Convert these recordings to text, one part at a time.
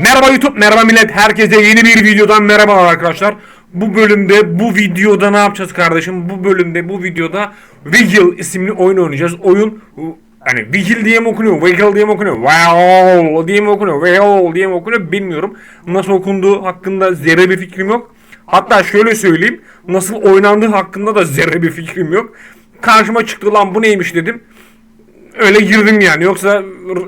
Merhaba YouTube, merhaba millet. Herkese yeni bir videodan merhaba arkadaşlar. Bu bölümde, bu videoda ne yapacağız kardeşim? Bu bölümde, bu videoda Vigil isimli oyun oynayacağız. Oyun hani Vigil diye mi okunuyor, Vigil diye mi okunuyor, Wow diye mi okunuyor, Wow diye mi okunuyor bilmiyorum. Nasıl okunduğu hakkında zerre bir fikrim yok. Hatta şöyle söyleyeyim, nasıl oynandığı hakkında da zerre bir fikrim yok. Karşıma çıktı lan bu neymiş dedim öyle girdim yani. Yoksa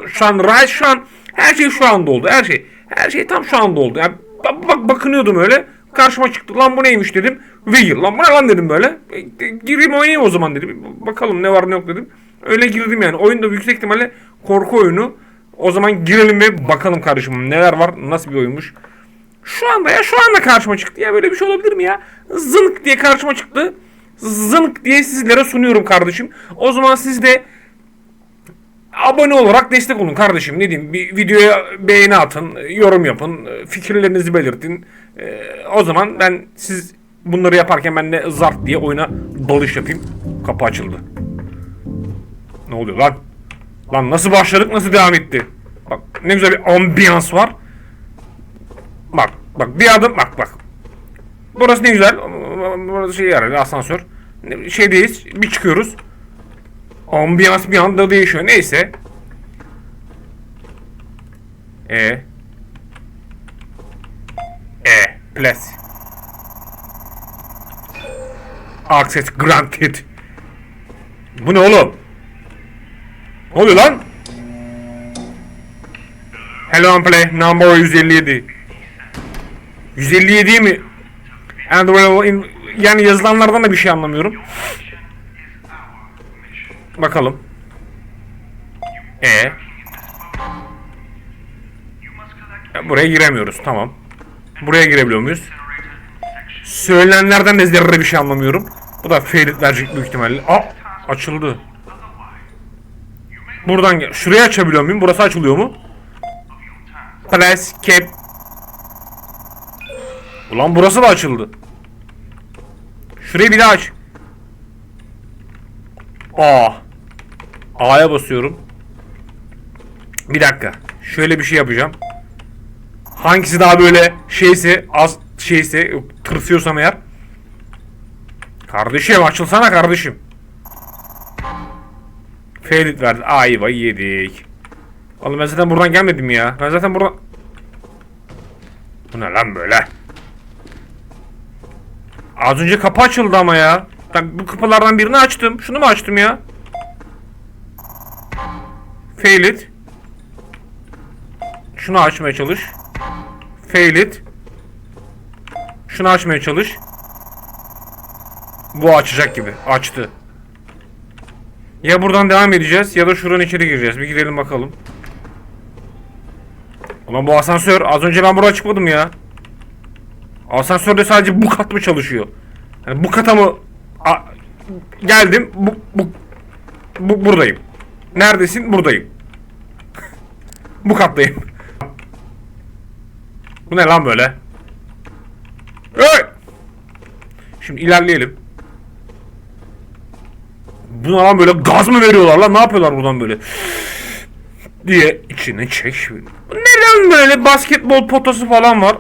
şu an şu an her şey şu anda oldu. Her şey. Her şey tam şu anda oldu. Yani bak, bak bakınıyordum öyle. Karşıma çıktı. Lan bu neymiş dedim. Vigil. Lan bu ne lan dedim böyle. E, e, gireyim oynayayım o zaman dedim. Bakalım ne var ne yok dedim. Öyle girdim yani. Oyunda yüksek ihtimalle korku oyunu. O zaman girelim ve bakalım kardeşim neler var. Nasıl bir oyunmuş. Şu anda ya şu anda karşıma çıktı ya. Böyle bir şey olabilir mi ya? Zınk diye karşıma çıktı. Zınk diye sizlere sunuyorum kardeşim. O zaman siz de abone olarak destek olun kardeşim. Ne diyeyim bir videoya beğeni atın, yorum yapın, fikirlerinizi belirtin. Ee, o zaman ben siz bunları yaparken ben de zart diye oyuna dalış yapayım. Kapı açıldı. Ne oluyor lan? Lan nasıl başladık nasıl devam etti? Bak ne güzel bir ambiyans var. Bak bak bir adım bak bak. Burası ne güzel. Burası şey herhalde asansör. Şeydeyiz bir çıkıyoruz. Ambiyans bir anda değişiyor. Neyse. E. E. Plus. Access granted. Bu ne oğlum? Ne oluyor lan? Hello play number 157. 157 mi? And in, yani yazılanlardan da bir şey anlamıyorum. Bakalım. E. Ya, Buraya giremiyoruz. Tamam. Buraya girebiliyor muyuz? Söylenenlerden de zerre bir şey anlamıyorum. Bu da Ferit verecek büyük ihtimalle. Aa, açıldı. Buradan gel. Şurayı açabiliyor muyum? Burası açılıyor mu? Press cap. Ulan burası da açıldı. Şurayı bir daha aç. A. A'ya basıyorum. Bir dakika. Şöyle bir şey yapacağım. Hangisi daha böyle şeyse az şeyse tırsıyorsam eğer. Kardeşim açılsana kardeşim. Ferit verdi. Ayva yedik. Oğlum ben zaten buradan gelmedim ya. Ben zaten buradan... Bu ne lan böyle? Az önce kapı açıldı ama ya. Ben bu kapılardan birini açtım. Şunu mu açtım ya? Fail it. Şunu açmaya çalış. Fail it. Şunu açmaya çalış. Bu açacak gibi. Açtı. Ya buradan devam edeceğiz ya da şuradan içeri gireceğiz. Bir gidelim bakalım. Ulan bu asansör az önce ben buraya çıkmadım ya. Asansörde sadece bu kat mı çalışıyor? Yani bu kata mı A geldim bu, bu, bu buradayım. Neredesin? Buradayım. bu kattayım. Bu ne lan böyle? Hey! Şimdi ilerleyelim. Bu ne lan böyle gaz mı veriyorlar lan? Ne yapıyorlar buradan böyle? diye içine çek. Bu ne lan böyle basketbol potası falan var.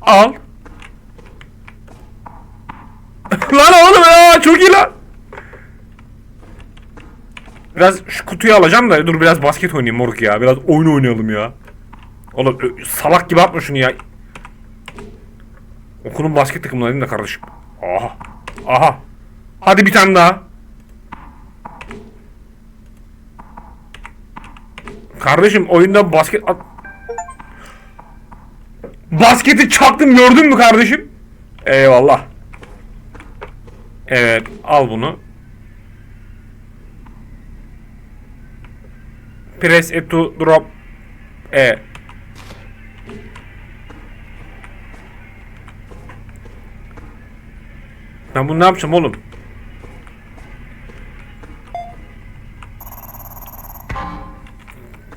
Al. lan oğlum ya çok iyi lan. Biraz şu kutuyu alacağım da dur biraz basket oynayayım moruk ya. Biraz oyun oynayalım ya. Oğlum salak gibi atma şunu ya. Okulun basket takımlarıyım da kardeşim. Aha. Aha. Hadi bir tane daha. Kardeşim oyunda basket at... Basketi çaktım gördün mü kardeşim? Eyvallah. Evet al bunu. Press it to drop. E. Ben bunu ne yapacağım oğlum?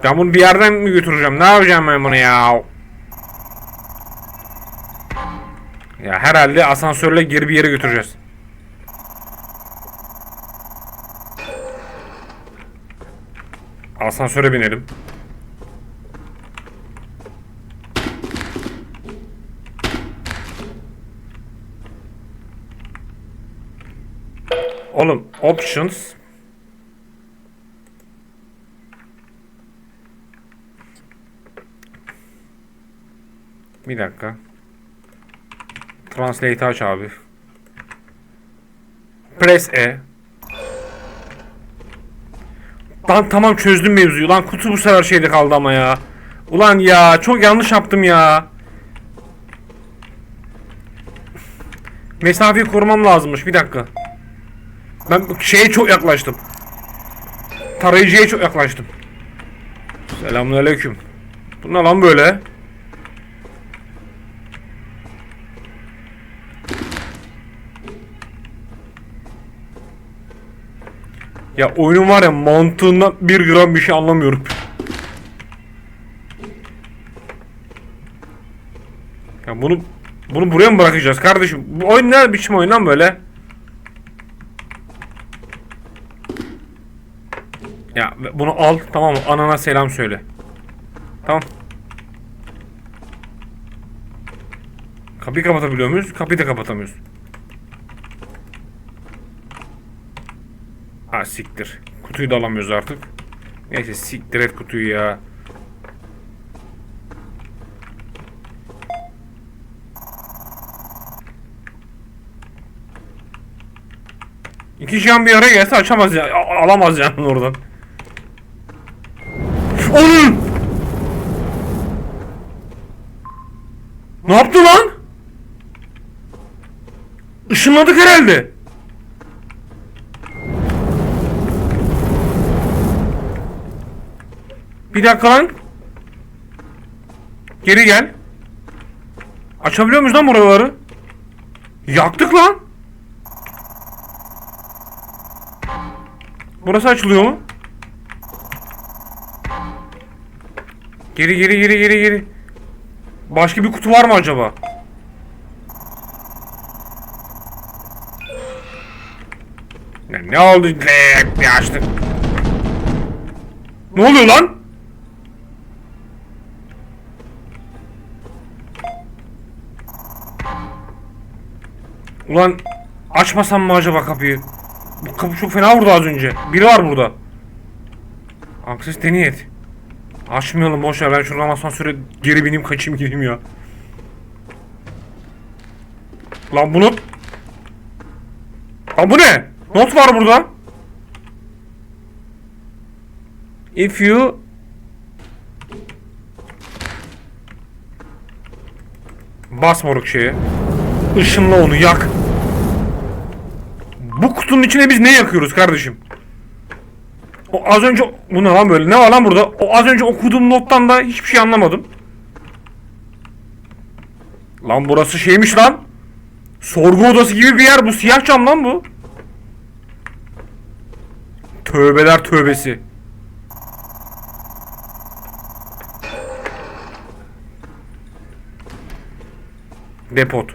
Ben bunu bir yerden mi götüreceğim? Ne yapacağım ben bunu ya? Ya herhalde asansörle geri bir yere götüreceğiz. Asansöre binelim. Oğlum options. Bir dakika. Translate aç abi. Press E. Lan tamam çözdüm mevzuyu. Lan kutu bu sefer şeyde kaldı ama ya. Ulan ya çok yanlış yaptım ya. Mesafeyi korumam lazımmış. Bir dakika. Ben şeye çok yaklaştım. Tarayıcıya çok yaklaştım. Selamünaleyküm. Bu ne lan böyle? Ya oyunun var ya mantığından bir gram bir şey anlamıyorum. Ya bunu bunu buraya mı bırakacağız kardeşim? Bu oyun ne biçim oyun lan böyle? Ya bunu al tamam mı? Anana selam söyle. Tamam. Kapıyı kapatabiliyor muyuz? Kapıyı da kapatamıyoruz. Ha siktir. Kutuyu da alamıyoruz artık. Neyse siktir et kutuyu ya. İki can bir araya gelse açamaz ya. Alamaz yani oradan. Onun! Ne yaptı lan? Işınladık herhalde. Bir dakika lan. Geri gel. Açabiliyor muyuz lan buraları? Yaktık lan. Burası açılıyor mu? Geri geri geri geri geri. Başka bir kutu var mı acaba? Ne, oldu? Leek diye açtık. Ne oluyor lan? Ulan açmasam mı acaba kapıyı? Bu kapı çok fena vurdu az önce. Biri var burada. Akses deniyet. Açmayalım boş ver ben şuradan asansöre geri bineyim kaçayım gideyim ya. Lan bunu... Lan bu ne? Not var burada. If you Bas moruk şeye. Işınla onu yak. Bu kutunun içine biz ne yakıyoruz kardeşim? O az önce bu ne lan böyle? Ne var lan burada? O az önce okuduğum nottan da hiçbir şey anlamadım. Lan burası şeymiş lan. Sorgu odası gibi bir yer bu. Siyah cam lan bu. Tövbeler tövbesi. Depot.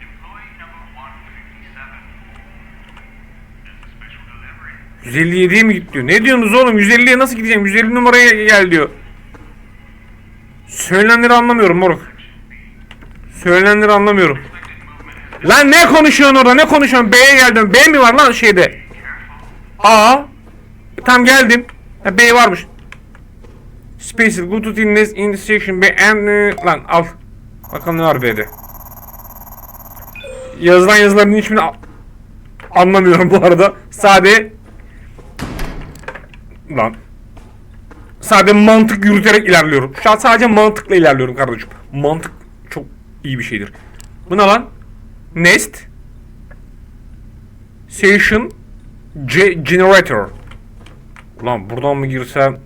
Employee number 157. There's a special delivery. 157'ye mi gidiyor? Ne diyorsunuz oğlum? 150'ye nasıl gideceğim? 150 numaraya gel diyor. Söylenenleri anlamıyorum moruk. Söylenenleri anlamıyorum. Lan ne konuşuyorsun orada? Ne konuşuyorsun? B'ye geldim. B mi var lan şeyde? A. Tam geldim. B varmış. Spaces go to the next intersection B and e, lan al. Bakalım ne var B'de. Yazılan yazıların hiçbirini anlamıyorum bu arada. Sade Lan. Sadece mantık yürüterek ilerliyorum. Şu an sadece mantıkla ilerliyorum kardeşim. Mantık çok iyi bir şeydir. Bu ne lan? Nest. Station. Ge- generator. Ulan buradan mı girsem?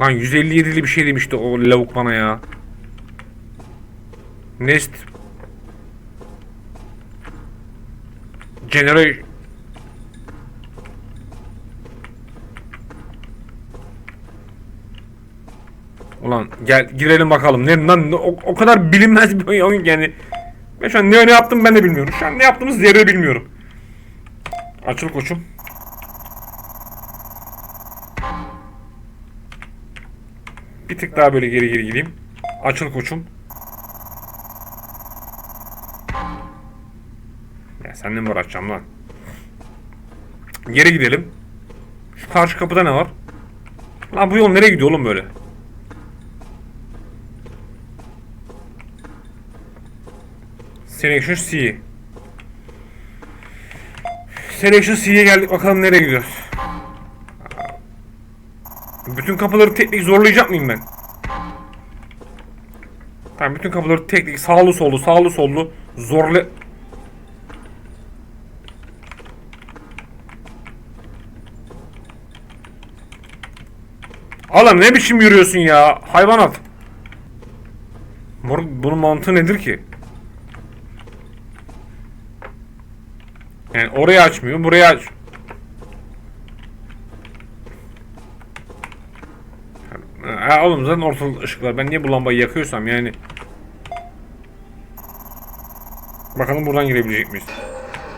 Lan 157'li bir şey demişti o lavuk bana ya. Nest. Generation. Ulan gel girelim bakalım. Ne lan o, o kadar bilinmez bir oyun yani. Ben şu an ne, ne yaptım ben de bilmiyorum. Şu an ne yaptığımız zerre bilmiyorum. Açıl koçum. Bir tık daha böyle geri geri gideyim. Açıl koçum. Ya seninle mi uğraşacağım lan? Geri gidelim. Şu karşı kapıda ne var? Lan bu yol nereye gidiyor oğlum böyle? Selection C. Selection C'ye geldik bakalım nereye gidiyoruz. Bütün kapıları teknik zorlayacak mıyım ben? Tamam bütün kapıları teknik sağlı sollu sağlı sollu zorla... Oğlum ne biçim yürüyorsun ya hayvanat. Bunun mantığı nedir ki? Yani orayı açmıyor burayı aç. Ha oğlum zaten ortalık ışıklar. Ben niye bu lambayı yakıyorsam yani. Bakalım buradan girebilecek miyiz?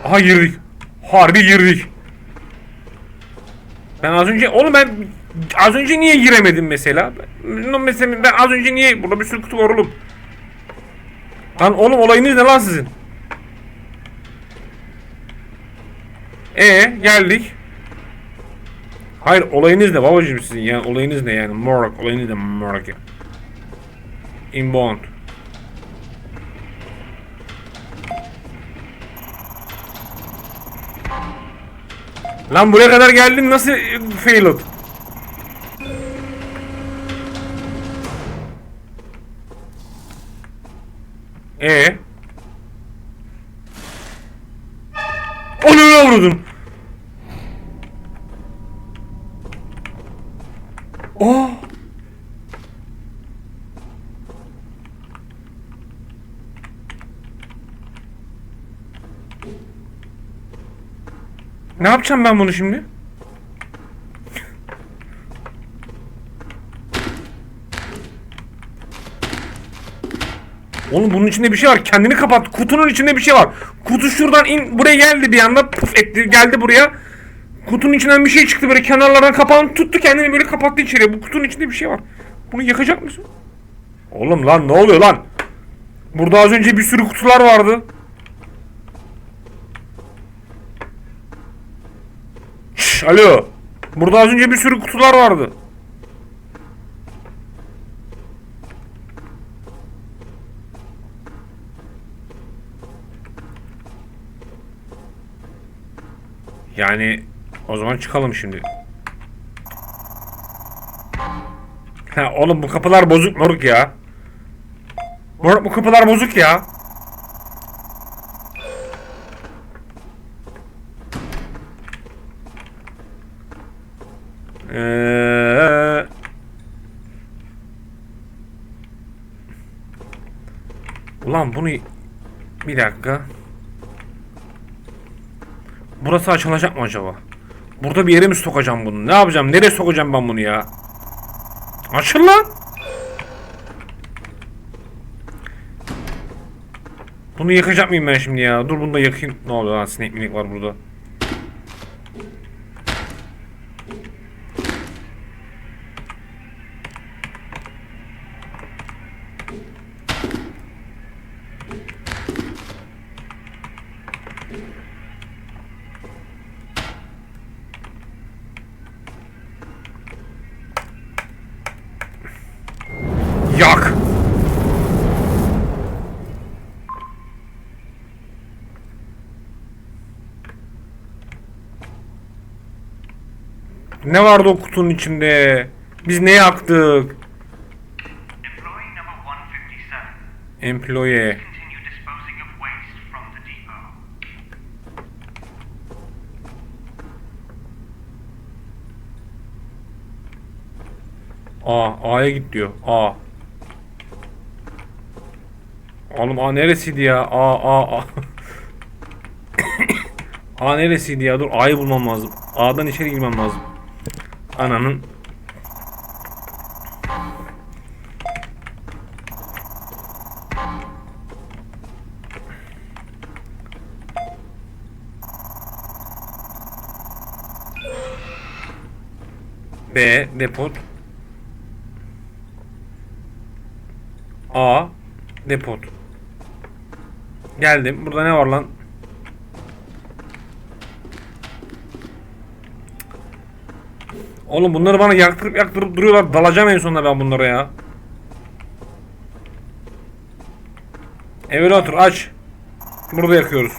Aha girdik. Harbi girdik. Ben az önce oğlum ben az önce niye giremedim mesela? Mesela ben az önce niye burada bir sürü kutu var oğlum. Lan oğlum olayınız ne lan sizin? E geldik. Hayır olayınız ne babacığım sizin yani olayınız ne yani Morok olayınız ne Morok ya. Inbound. Lan buraya kadar geldin nasıl e, failed? E Onu ne vurdun? Oh. Ne yapacağım ben bunu şimdi? Oğlum bunun içinde bir şey var. Kendini kapat. Kutunun içinde bir şey var. Kutu şuradan in buraya geldi bir anda puf etti geldi buraya. Kutunun içinden bir şey çıktı böyle kenarlardan kapağını tuttu kendini böyle kapattı içeriye. Bu kutunun içinde bir şey var. Bunu yakacak mısın? Oğlum lan ne oluyor lan? Burada az önce bir sürü kutular vardı. Şş, alo. Burada az önce bir sürü kutular vardı. Yani o zaman çıkalım şimdi. Ha oğlum bu kapılar bozuk moruk ya. Moruk bu kapılar bozuk ya. Ee, Ulan bunu bir dakika. Burası açılacak mı acaba? Burada bir yere mi sokacağım bunu? Ne yapacağım? Nereye sokacağım ben bunu ya? Açıl lan. Bunu yakacak mıyım ben şimdi ya? Dur bunu da yakayım. Ne oluyor lan? Sinek minik var burada. Yak. Ne vardı o kutunun içinde? Biz ne yaktık? Employee number 157. Employee. Continue disposing of waste from the depot. A. A'ya git diyor. A. Oğlum A neresiydi ya? A A A. A neresiydi ya? Dur A'yı bulmam lazım. A'dan içeri girmem lazım. Ananın. B depot. A. Depot. Geldim. Burada ne var lan? Oğlum bunları bana yaktırıp yaktırıp duruyorlar. Dalacağım en sonunda ben bunlara ya. Evine otur aç. Burada yakıyoruz.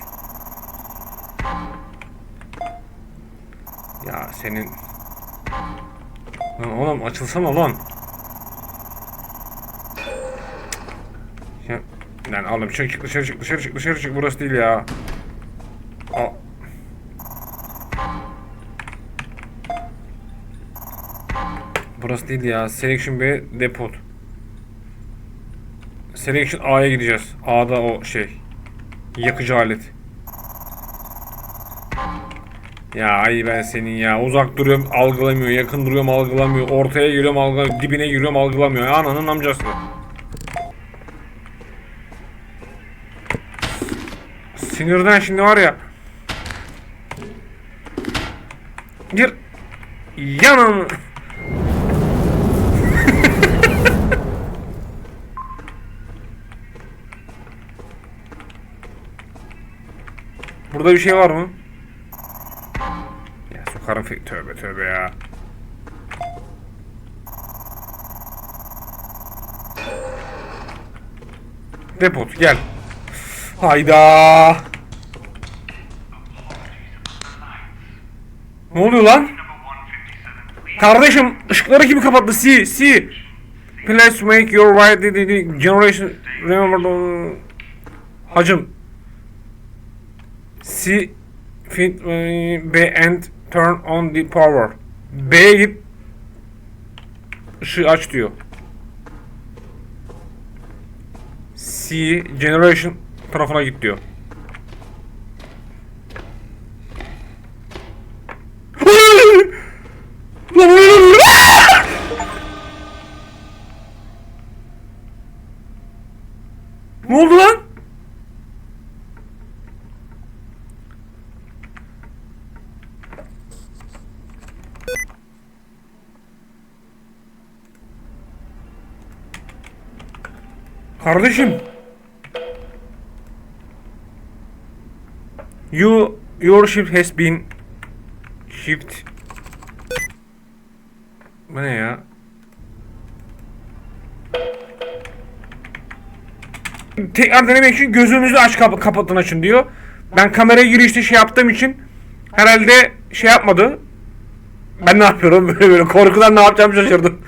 Ya senin... Lan oğlum açılsana lan. Ya, lan oğlum çık çık dışarı çık dışarı çık dışarı çık burası değil ya. Burası değil ya. Selection B depot. Selection A'ya gideceğiz. A'da o şey. Yakıcı alet. Ya ay ben senin ya. Uzak duruyorum algılamıyor. Yakın duruyorum algılamıyor. Ortaya giriyorum algılamıyor. Dibine giriyorum algılamıyor. Ananın amcası. Sinirden şimdi var ya. Gir. Yanın. Burada bir şey var mı? Ya sokarım tövbe tövbe ya. Depot gel. Hayda. Ne oluyor lan? Number 157, please. Kardeşim ışıkları kim kapattı? See, see. Please make your right generation remember. Hacım. See fit B and turn on the power. B'ye git. Işığı aç diyor. C generation tarafına git diyor. Ne oldu lan? Kardeşim. You your ship has been shipped. Bu ne ya? tekrar denemek için gözünüzü aç kap kapatın açın diyor. Ben kameraya girişte şey yaptığım için herhalde şey yapmadı. Ben ne yapıyorum böyle böyle korkudan ne yapacağımı şaşırdım.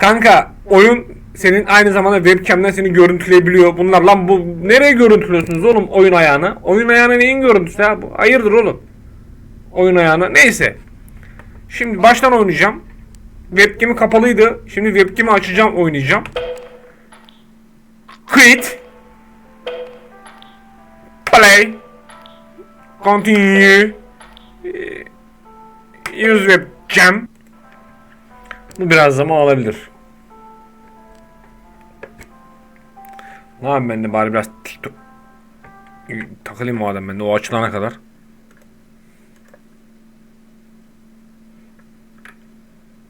Kanka oyun senin aynı zamanda webcam'den seni görüntüleyebiliyor. Bunlar lan bu nereye görüntülüyorsunuz oğlum oyun ayağını? Oyun ayağını neyin görüntüsü ha bu? Hayırdır oğlum? Oyun ayağını. Neyse. Şimdi baştan oynayacağım. Webcam'i kapalıydı. Şimdi webcam'i açacağım oynayacağım. Quit. Play. Continue. Ee, Use webcam. Bu biraz zaman alabilir. Ne yapayım ben de bari biraz TikTok takılayım o adam ben de o açılana kadar.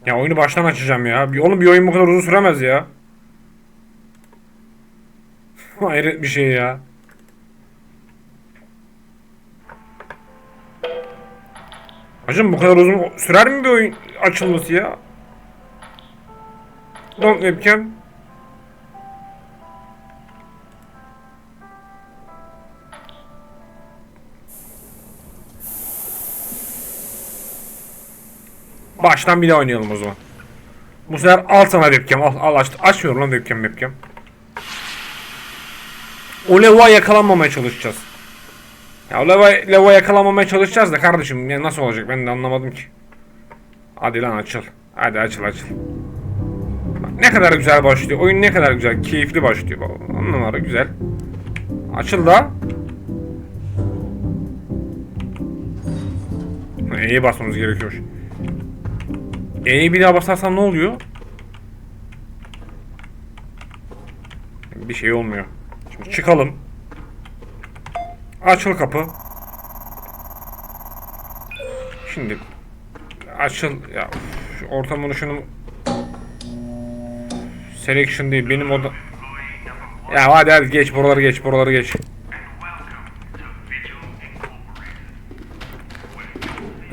Ya oyunu baştan açacağım ya. Oğlum bir oyun bu kadar uzun süremez ya. Hayret bir şey ya. Hacım bu kadar uzun sürer mi bir oyun açılması ya? Don't webcam. Baştan bir daha oynayalım o zaman. Bu sefer al sana webcam. Al, al aç, açmıyorum lan webcam webcam. O levuğa yakalanmamaya çalışacağız. Ya o leva, levuğa yakalanmamaya çalışacağız da kardeşim ya nasıl olacak ben de anlamadım ki. Hadi lan açıl. Hadi açıl açıl. Ne kadar güzel başlıyor. Oyun ne kadar güzel, keyifli başlıyor. On numara güzel. Açıl da. E'ye basmamız gerekiyormuş. E'yi bir daha basarsam ne oluyor? Bir şey olmuyor. Şimdi çıkalım. Açıl kapı. Şimdi açıl ya şu ortamını şunu Selection değil benim oda... Ya hadi hadi geç buraları geç buraları geç.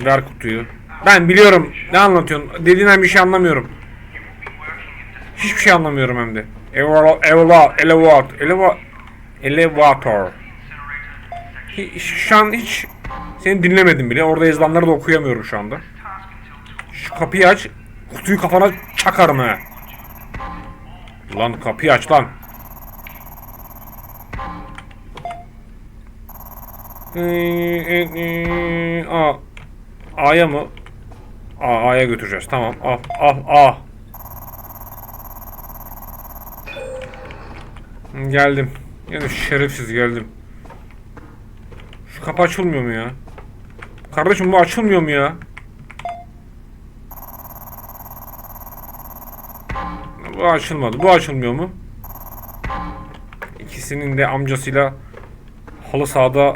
Ver kutuyu. Ben biliyorum. Ne anlatıyorsun? Dediğinden bir şey anlamıyorum. Hiçbir şey anlamıyorum hem de. Elevator, elevator, elevator, Şu an hiç seni dinlemedim bile. Orada yazılanları da okuyamıyorum şu anda. Şu kapıyı aç. Kutuyu kafana çakarım ha. Lan kapıyı aç lan. Ee, e, e. A'ya mı? A'ya götüreceğiz. Tamam. Al, al, A. Geldim. Yani şerefsiz geldim. Şu kapı açılmıyor mu ya? Kardeşim bu açılmıyor mu ya? Bu açılmadı. Bu açılmıyor mu? İkisinin de amcasıyla halı sahada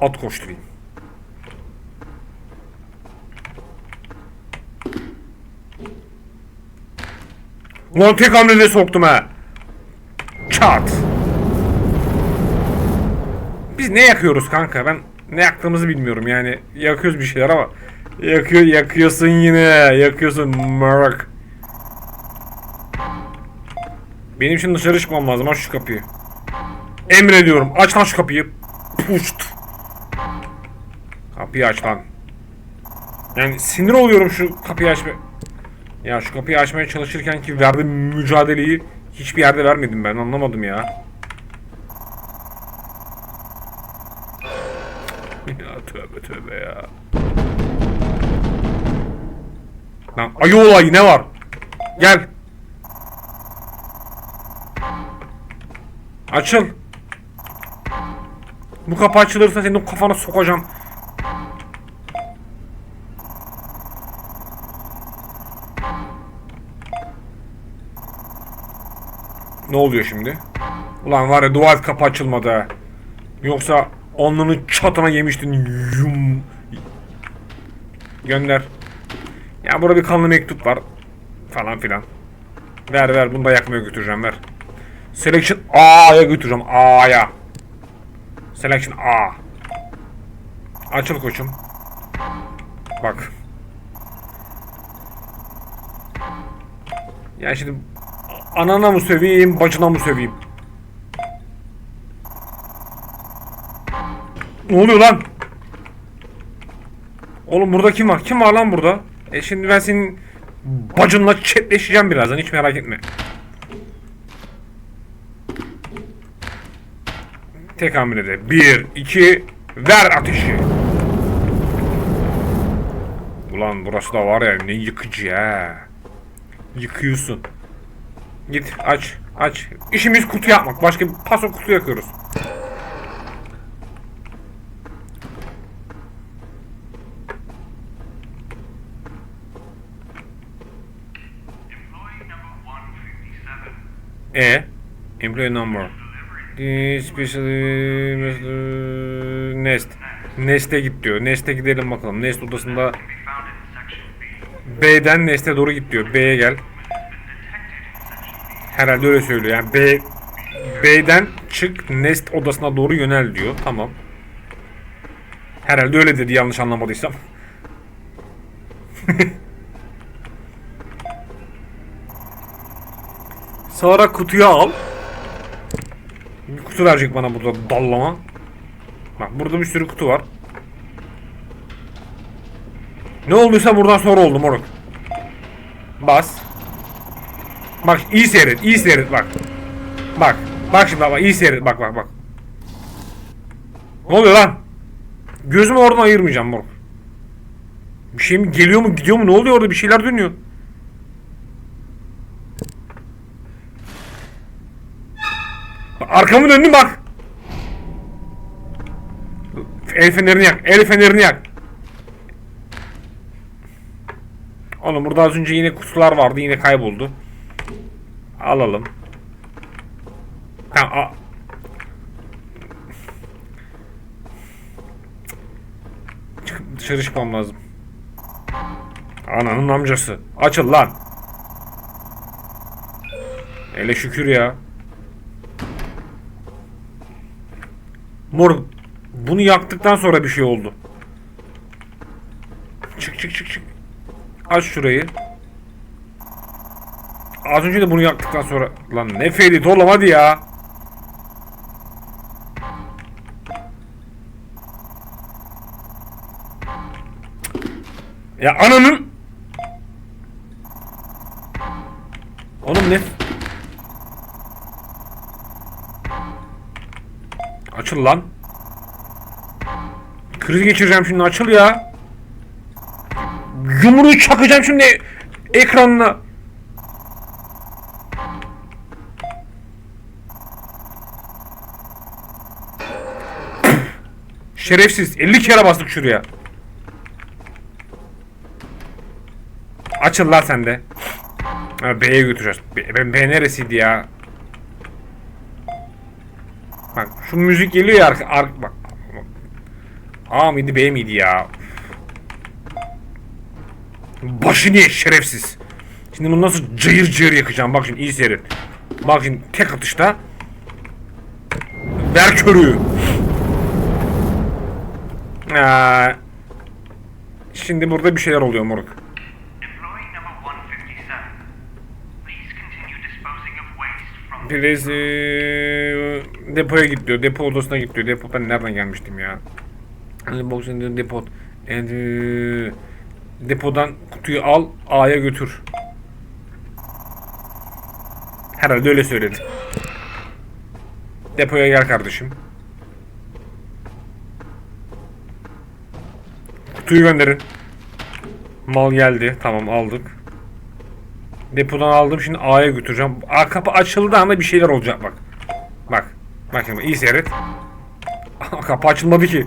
at koşturayım. Ulan tek soktum ha. Çat. Biz ne yakıyoruz kanka? Ben ne yaktığımızı bilmiyorum yani. Yakıyoruz bir şeyler ama yakıyor yakıyorsun yine. Yakıyorsun marak. Benim şimdi dışarı çıkmam lazım. Aç şu kapıyı. Emrediyorum. Aç lan şu kapıyı. Puşt. Kapıyı aç lan. Yani sinir oluyorum şu kapıyı açma. Ya şu kapıyı açmaya çalışırken ki verdiğim mücadeleyi hiçbir yerde vermedim ben anlamadım ya. Ya tövbe tövbe ya. Lan ayı olayı ne var? Gel. Açıl. Bu kapı açılırsa senin kafana sokacağım. Ne oluyor şimdi? Ulan var ya et kapı açılmadı. Yoksa alnını çatına yemiştin. Yum. Gönder. Ya burada bir kanlı mektup var. Falan filan. Ver ver bunu da yakmaya götüreceğim ver. Selection A'ya götüreceğim A'ya. Selection A. Açıl koçum. Bak. Ya şimdi anana mı söveyim, bacına mı söveyim? Ne oluyor lan? Oğlum burada kim var? Kim var lan burada? E şimdi ben senin bacınla çetleşeceğim birazdan hiç merak etme. Tek hamlede. Bir, iki, ver ateşi. Ulan burası da var ya ne yıkıcı ya. Yıkıyorsun. Git aç aç. İşimiz kutu yapmak. Başka bir paso kutu yakıyoruz. Employee number 157. E. Employee number. Special Nest. Nest'e git diyor. Nest'e gidelim bakalım. Nest odasında. B'den Nest'e doğru git diyor. B'ye gel. Herhalde öyle söylüyor. Yani B B'den çık Nest odasına doğru yönel diyor. Tamam. Herhalde öyle dedi yanlış anlamadıysam. Sonra kutuyu al. Bir kutu verecek bana burada dallama. Bak burada bir sürü kutu var. Ne olduysa buradan sonra oldu moruk. Bas. Bak iyi seyret, iyi seyret bak. Bak. Bak şimdi bak, iyi seyret bak bak bak. Ne oluyor lan? Gözümü oradan ayırmayacağım moruk. Bir şey mi geliyor mu gidiyor mu ne oluyor orada bir şeyler dönüyor. Bak, Arkamı döndüm bak. El fenerini yak, el fenerini yak. Oğlum burada az önce yine kutular vardı yine kayboldu. Alalım. Tamam. a- dışarı çıkmam lazım. Ananın amcası. Açıl lan. Hele şükür ya. Moruk bunu yaktıktan sonra bir şey oldu. Çık çık çık çık. Aç şurayı. Az önce de bunu yaktıktan sonra lan ne Ferit oğlum hadi ya. Ya ananın Oğlum ne? Açıl lan. Kriz geçireceğim şimdi açıl ya. Yumruğu çakacağım şimdi ekranına. Şerefsiz 50 kere bastık şuraya. Açıl lan sen de. B'ye götüreceğiz. B, B, B neresiydi ya? Bak şu müzik geliyor ya arka, bak. A mıydı B miydi ya? Başını ye şerefsiz. Şimdi bunu nasıl cayır cayır yakacağım bak şimdi iyi seyret. Bak şimdi tek atışta. Ver körüğü. Aa, şimdi burada bir şeyler oluyor moruk. Employee number 157. Please eee, depoya git diyor. Depo odasına git diyor. Depo ben nereden gelmiştim ya? Hani boxing diyor depo. And, eee, depodan kutuyu al A'ya götür. Herhalde öyle söyledi. Depoya gel kardeşim. Kutuyu gönderin. Mal geldi. Tamam aldık. Depodan aldım şimdi A'ya götüreceğim. A kapı açıldı anda bir şeyler olacak bak. Bak. Bak şimdi iyi seyret. kapı açılmadı ki.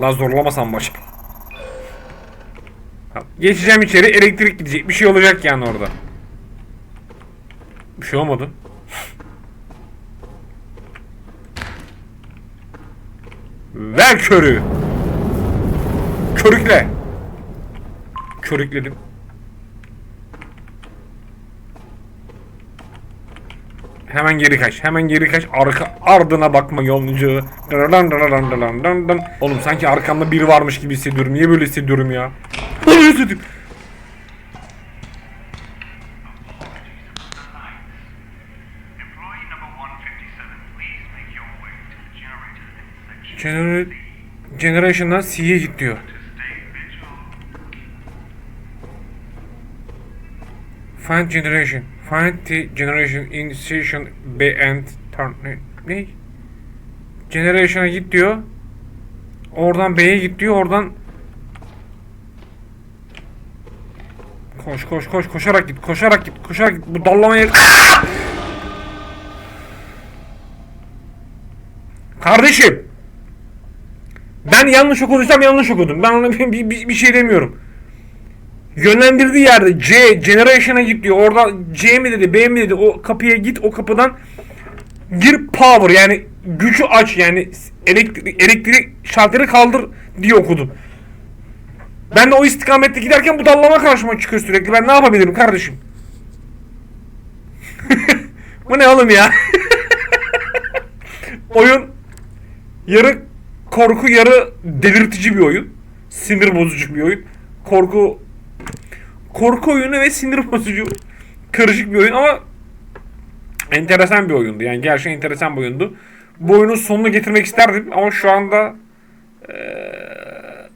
Lan zorlamasam baş. Geçeceğim içeri elektrik gidecek. Bir şey olacak yani orada. Bir şey olmadı. Ver körü. Körükle. Körükledim. Hemen geri kaç. Hemen geri kaç. Arka ardına bakma yolcu. Oğlum sanki arkamda biri varmış gibi hissediyorum. Niye böyle hissediyorum ya? Böyle hissediyorum. Employee number 157. Please make your way to the generator in section Gener Generation'dan C'ye git diyor. Find generation. Find the generation in station B and turn... Ne? ne? Generation'a git diyor. Oradan B'ye git diyor. Oradan... Koş koş koş koşarak git koşarak git koşarak git bu dallamayı Kardeşim ben yanlış okuduysam yanlış okudum. Ben ona bir, bir, bir şey demiyorum yönlendirdiği yerde C generation'a git diyor. Orada C mi dedi, B mi dedi? O kapıya git, o kapıdan gir power yani gücü aç yani elektrik elektrik şalteri kaldır diye okudum. Ben de o istikamette giderken bu dallama karşıma çıkıyor sürekli. Ben ne yapabilirim kardeşim? bu ne oğlum ya? oyun yarı korku yarı delirtici bir oyun. Sinir bozucu bir oyun. Korku korku oyunu ve sinir bozucu karışık bir oyun ama enteresan bir oyundu. Yani gerçekten enteresan bir oyundu. Bu oyunun sonunu getirmek isterdim ama şu anda eee,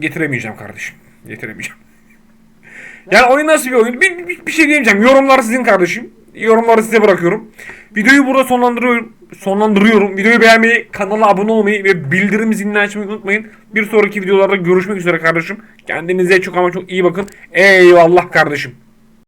getiremeyeceğim kardeşim. Getiremeyeceğim. Yani oyun nasıl bir oyun? Bir, bir, bir şey diyemeyeceğim. Yorumlar sizin kardeşim. Yorumları size bırakıyorum. Videoyu burada sonlandırıyorum. Sonlandırıyorum. Videoyu beğenmeyi, kanala abone olmayı ve bildirim zilini açmayı unutmayın. Bir sonraki videolarda görüşmek üzere kardeşim. Kendinize çok ama çok iyi bakın. Eyvallah kardeşim.